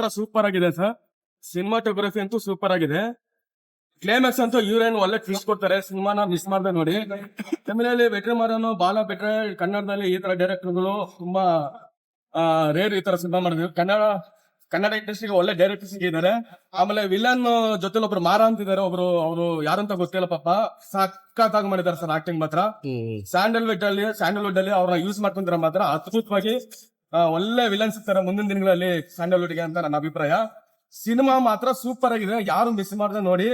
ಚಿತ್ರ super ಆಗಿದೆ sir. Cinematography ಅಂತೂ super ಆಗಿದೆ. ಕ್ಲೈಮ್ಯಾಕ್ಸ್ ಅಂತೂ ಇವ್ರೇನು ಒಳ್ಳೆ ಟ್ವಿಸ್ಟ್ ಕೊಡ್ತಾರೆ. ಸಿನಿಮಾನ ಮಿಸ್ ಮಾಡ್ದೆ ನೋಡಿ. ತಮಿಳಲ್ಲಿ ವೆಟ್ರಿಮಾರನು ಬಾಲ ಬೆಟ್ರೆ ಕನ್ನಡದಲ್ಲಿ ಈ ತರ ಡೈರೆಕ್ಟರ್ಗಳು ತುಂಬಾ ರೇರ್ ಈ ತರ ಸಿನಿಮಾ ಮಾಡಿದ್ರು. ಕನ್ನಡ ಕನ್ನಡ ಇಂಡಸ್ಟ್ರಿಗೆ ಒಳ್ಳೆ ಡೈರೆಕ್ಟರ್ ಇದ್ದಾರೆ ಆಮೇಲೆ ವಿಲನ್ ಜೊತೆಲಿ ಒಬ್ರು ಮಾರ ಅಂತಿದ್ದಾರೆ ಒಬ್ರು ಅವರು ಯಾರಂತ ಗೊತ್ತಿಲ್ಲ ಪಾಪ. ಸಖತ್ತಾಗಿ ಮಾಡಿದ್ದಾರೆ ಸರ್ ಆಕ್ಟಿಂಗ್ ಮಾತ್ರ. ಸ್ಯಾಂಡಲ್ವುಡ್ ಅಲ್ಲಿ ಸ್ಯಾಂಡಲ್ವುಡ್ ಅಲ್ಲಿ ಅವ್ರನ್ನ ಯೂಸ್ ಮಾಡ್ಕೊಂತಾರೆ ಮಾತ್ರ ಅದ್ಭುತವಾಗಿ ಒಳ್ಳೆ ವಿಲನ್ ಸಿಗ್ತಾರೆ ಮುಂದಿನ ದಿನಗಳಲ್ಲಿ ಸ್ಯಾಂಡಲ್ವುಡ್ಗೆ ಅಂತ ನನ್ನ ಅಭಿಪ್ರಾಯ. ಸಿನಿಮಾ ಮಾತ್ರ ಸೂಪರ್ ಆಗಿದೆ. ಯಾರು ಮಿಸ್ ಮಾಡದೆ ನೋಡಿ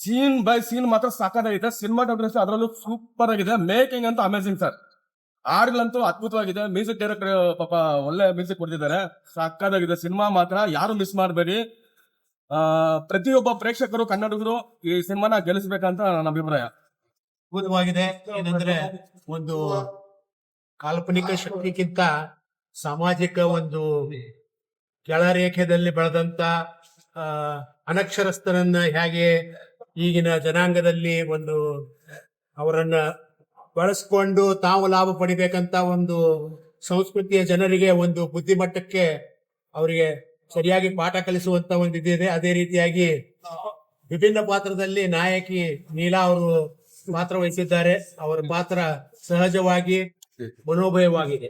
ಸೀನ್ ಬೈ ಸೀನ್ ಮಾತ್ರ ಸಾಕಾಗಿದೆ ಸಿನಿಮಾಟೋಗ್ರಫಿ ಅದರಲ್ಲೂ ಸೂಪರ್ ಆಗಿದೆ. ಮೇಕಿಂಗ್ ಅಂತೂ ಅಮೇಸಿಂಗ್ ಸರ್ ಹಾಡುಗಳಂತೂ ಅದ್ಭುತವಾಗಿದೆ. ಮ್ಯೂಸಿಕ್ ಡೈರೆಕ್ಟರ್ ಪಾಪ, ಒಳ್ಳೆ ಮ್ಯೂಸಿಕ್ ಕೊಡ್ತಿದ್ದಾರೆ. ಸಾಕಾಗಿದೆ ಸಿನಿಮಾ ಮಾತ್ರ ಯಾರು ಮಿಸ್ ಮಾಡಬೇಡಿ. ಪ್ರತಿಯೊಬ್ಬ ಪ್ರೇಕ್ಷಕರು, ಕನ್ನಡಿಗರು ಈ ಸಿನಿಮಾನ ಗೆಲ್ಲಿಸ್ಬೇಕಂತ ನನ್ನ ಅಭಿಪ್ರಾಯ. ಅದ್ಭುತವಾಗಿದೆ. ಒಂದು ಕಾಲ್ಪನಿಕ ಶಕ್ತಿಗಿಂತ ಸಾಮಾಜಿಕ ಒಂದು ಕೆಳರೇಖೆಯಲ್ಲಿ ಬೆಳೆದಂತ ಅನಕ್ಷರಸ್ಥರನ್ನ ಹೇಗೆ ಈಗಿನ ಜನಾಂಗದಲ್ಲಿ ಒಂದು ಅವರನ್ನ ಬಳಸ್ಕೊಂಡು ತಾವು ಲಾಭ ಪಡಿಬೇಕಂತ ಒಂದು ಸಂಸ್ಕೃತಿಯ ಜನರಿಗೆ ಒಂದು ಬುದ್ಧಿಮಟ್ಟಕ್ಕೆ ಅವರಿಗೆ ಸರಿಯಾಗಿ ಪಾಠ ಕಲಿಸುವಂತ ಒಂದು ಇದಿದೆ. ಅದೇ ರೀತಿಯಾಗಿ ವಿಭಿನ್ನ ಪಾತ್ರದಲ್ಲಿ ನಾಯಕಿ ನೀಲಾ ಅವರು ಪಾತ್ರ ವಹಿಸಿದ್ದಾರೆ. ಅವರ ಪಾತ್ರ ಸಹಜವಾಗಿ ಮನೋಭಯವಾಗಿದೆ.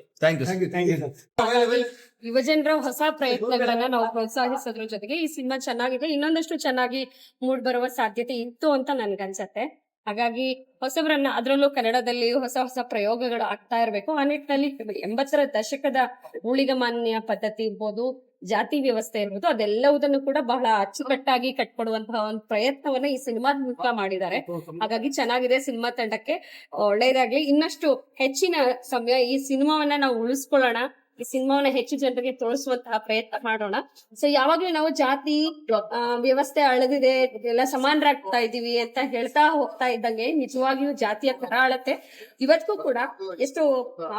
ಯುವಜನರ ಹೊಸ ಪ್ರಯತ್ನಗಳನ್ನ ನಾವು ಪ್ರೋತ್ಸಾಹಿಸೋದ್ರ ಜೊತೆಗೆ ಈ ಸಿನಿಮಾ ಚೆನ್ನಾಗಿದೆ ಇನ್ನೊಂದಷ್ಟು ಚೆನ್ನಾಗಿ ಮೂಡ್ ಬರುವ ಸಾಧ್ಯತೆ ಇತ್ತು ಅಂತ ನನ್ಗನ್ಸತ್ತೆ. ಹಾಗಾಗಿ ಹೊಸಬರನ್ನ ಅದರಲ್ಲೂ ಕನ್ನಡದಲ್ಲಿ ಹೊಸ ಹೊಸ ಪ್ರಯೋಗಗಳು ಆಗ್ತಾ ಇರಬೇಕು. ಆ ನಿಟ್ಟಿನಲ್ಲಿ ಎಂಬತ್ತರ ದಶಕದ ಊಳಿಗಮಾನ್ಯ ಪದ್ಧತಿ ಇರ್ಬೋದು ಜಾತಿ ವ್ಯವಸ್ಥೆ ಇರ್ಬೋದು ಅದೆಲ್ಲವುದನ್ನು ಕೂಡ ಬಹಳ ಅಚ್ಚುಕಟ್ಟಾಗಿ ಕಟ್ಕೊಡುವಂತಹ ಒಂದು ಪ್ರಯತ್ನವನ್ನ ಈ ಸಿನಿಮಾದ ಮೂಲಕ ಮಾಡಿದ್ದಾರೆ. ಹಾಗಾಗಿ ಚೆನ್ನಾಗಿದೆ ಸಿನಿಮಾ ತಂಡಕ್ಕೆ. ಒಳ್ಳೇದಾಗ್ಲಿ ಇನ್ನಷ್ಟು ಹೆಚ್ಚಿನ ಸಮಯ ಈ ಸಿನಿಮಾವನ್ನ ನಾವು ಉಳಿಸ್ಕೊಳ್ಳೋಣ. ಈ ಸಿನಿಮಾವನ್ನ ಹೆಚ್ಚು ಜನರಿಗೆ ತೋರಿಸುವಂತಹ ಪ್ರಯತ್ನ ಮಾಡೋಣ. ಸೊ ಯಾವಾಗ್ಲೂ ನಾವು ಜಾತಿ ವ್ಯವಸ್ಥೆ ಅಳದಿದೆ, ಎಲ್ಲ ಸಮಾನರಾಗ್ತಾ ಇದೀವಿ ಅಂತ ಹೇಳ್ತಾ ಹೋಗ್ತಾ ಇದ್ದಂಗೆ ನಿಜವಾಗಿಯೂ ಜಾತಿಯ ಕರಾಳತೆ ಇವತ್ತಿಗೂ ಕೂಡ ಎಷ್ಟು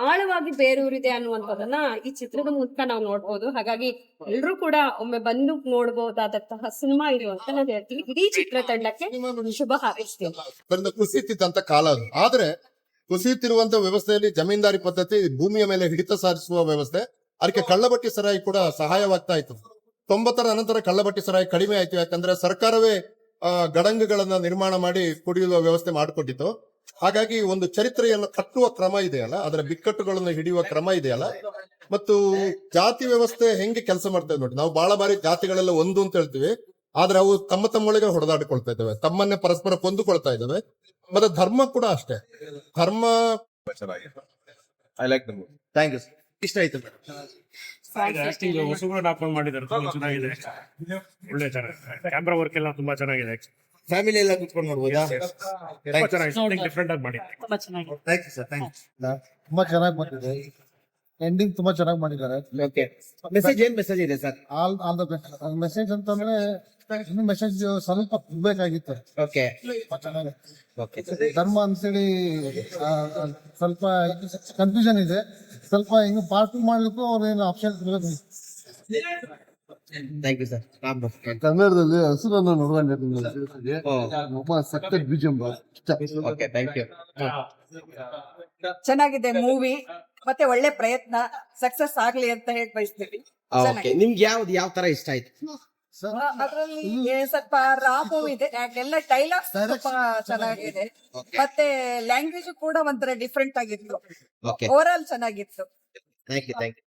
ಆಳವಾಗಿ ಬೇರೂರಿದೆ ಅನ್ನುವಂಥದ್ದನ್ನ ಈ ಚಿತ್ರದ ಮೂಲಕ ನಾವು ನೋಡ್ಬೋದು. ಹಾಗಾಗಿ ಎಲ್ರೂ ಕೂಡ ಒಮ್ಮೆ ಬಂದು ನೋಡಬಹುದಾದಂತಹ ಸಿನಿಮಾ ಇದು ಅಂತ ನಾನು ಹೇಳ್ತೀನಿ. ಇಡೀ ಚಿತ್ರತಂಡಕ್ಕೆ ಶುಭ ಹಾರೈಸ್ತೀನಿ. ಕಾಲ ಆದ್ರೆ ಕುಸಿಯುತ್ತಿರುವಂತ ವ್ಯವಸ್ಥೆಯಲ್ಲಿ ಜಮೀನ್ದಾರಿ ಪದ್ಧತಿ ಭೂಮಿಯ ಮೇಲೆ ಹಿಡಿತ ಸಾಧಿಸುವ ವ್ಯವಸ್ಥೆ. ಅದಕ್ಕೆ ಕಳ್ಳಬಟ್ಟಿ ಸರಾಯಿ ಕೂಡ ಸಹಾಯವಾಗ್ತಾ ಇತ್ತು. ತೊಂಬತ್ತರ ನಂತರ ಕಳ್ಳಬಟ್ಟಿ ಸರಾಯಿ ಕಡಿಮೆ ಆಯ್ತು. ಯಾಕಂದ್ರೆ ಸರ್ಕಾರವೇ ಗಡಂಗಗಳನ್ನ ನಿರ್ಮಾಣ ಮಾಡಿ ಕುಡಿಯುವ ವ್ಯವಸ್ಥೆ ಮಾಡಿಕೊಟ್ಟಿತ್ತು. ಹಾಗಾಗಿ ಒಂದು ಚರಿತ್ರೆಯನ್ನು ಕಟ್ಟುವ ಕ್ರಮ ಇದೆಯಲ್ಲ, ಅದರ ಬಿಕ್ಕಟ್ಟುಗಳನ್ನು ಹಿಡಿಯುವ ಕ್ರಮ ಇದೆಯಲ್ಲ. ಮತ್ತು ಜಾತಿ ವ್ಯವಸ್ಥೆ ಹೆಂಗೆ ಕೆಲಸ ಮಾಡ್ತಾ ನೋಡಿ. ನಾವು ಬಹಳ ಬಾರಿ ಜಾತಿಗಳೆಲ್ಲ ಒಂದು ಅಂತ ಹೇಳ್ತೀವಿ. ಆದ್ರೆ ಅವು ತಮ್ಮ ತಮ್ಮೊಳಗೆ ಹೊಡೆದಾಡಿಕೊಳ್ತಾ ಇದ್ದಾವೆ. ತಮ್ಮನ್ನೇ ಪರಸ್ಪರ ಕೊಂದುಕೊಳ್ತಾ ಇದ್ದಾವೆ. ಮತ್ತೆ ಧರ್ಮ ಕೂಡ ಅಷ್ಟೇ. ಧರ್ಮ I like the movie thank you ಇಷ್ಟ ಆಯ್ತು ಆಕ್ಟಿಂಗ್ ಹೊಸಬ್ರು ಹಾಕೊಂಡು ಮಾಡಿದ್ದಾರೆ. ತುಂಬಾ ಚೆನ್ನಾಗಿದೆ. ಒಳ್ಳೆ ಚೆನ್ನಾಗಿದೆ ಕ್ಯಾಮ್ರಾ ವರ್ಕ್ ಎಲ್ಲ ತುಂಬಾ ಚೆನ್ನಾಗಿದೆ. ಫ್ಯಾಮಿಲಿ ಎಲ್ಲ ಕುತ್ಕೊಂಡು ನೋಡ್ಬೋದಾ? ತುಂಬಾ ಚೆನ್ನಾಗಿದೆ. ಡಿಫ್ರೆಂಟ್ ಆಗಿ ಮಾಡಿದ್ದಾರೆ. ಥ್ಯಾಂಕ್ ಯು ಸರ್ ಥ್ಯಾಂಕ್ ತುಂಬಾ ಚೆನ್ನಾಗಿ ಬಂದಿದೆ. ಎಂಡಿಂಗ್ ತುಂಬಾ ಚೆನ್ನಾಗಿ ಮಾಡಿದ್ದಾರೆ. ಓಕೆ ಮೆಸೇಜ್ ಏನ್ ಮೆಸೇಜ್ ಇದೆ sir all all the best message ಅಂತಂದ್ರೆ ಇನ್ನು ಮೆಸೇಜ್ ಸ್ವಲ್ಪ ಬೇಕಾಗಿತ್ತು. ಓಕೆ ಧರ್ಮ ಅಂತೇಳಿ ಸ್ವಲ್ಪ ಕನ್ಫ್ಯೂಷನ್ ಇದೆ. ಸ್ವಲ್ಪ ಹಿಂಗ್ ಪಾರ್ಟ್ ಮಾಡ್ಲಿಕ್ಕೂ ಅವ್ರೇನು option thank you sir Ram ಕನ್ನಡದಲ್ಲಿ ಹಸುರನ್ನು ನೋಡುವಂಗೆ ಒಬ್ಬ ಸತ್ಯ ಬೀಜಂ ಓಕೆ ಥ್ಯಾಂಕ್ ಯು ಚೆನ್ನಾಗಿದೆ ಮೂವಿ ಮತ್ತೆ ಒಳ್ಳೆ ಪ್ರಯತ್ನ. ಸಕ್ಸಸ್ ಆಗ್ಲಿ ಅಂತ ಹೇಳಿ ಬಯಸ್ತೀವಿ. ಓಕೆ ನಿಮ್ಗೆ ಯಾವ್ದು ಯಾವ ತರ ಇಷ್ಟ ಆಯ್ತು? ಅದ್ರಲ್ಲಿ ಸ್ವಲ್ಪ ರಾ ಮೂವಿ ಇದೆ. ಎಲ್ಲ ಡೈಲಾಗ್ಸ್ ಸ್ವಲ್ಪ ಚೆನ್ನಾಗಿದೆ. ಮತ್ತೆ ಲ್ಯಾಂಗ್ವೇಜ್ ಕೂಡ ಒಂಥರ ಡಿಫ್ರೆಂಟ್ ಆಗಿತ್ತು. ಓವರ್ ಆಲ್ ಚೆನ್ನಾಗಿತ್ತು. Thank you thank you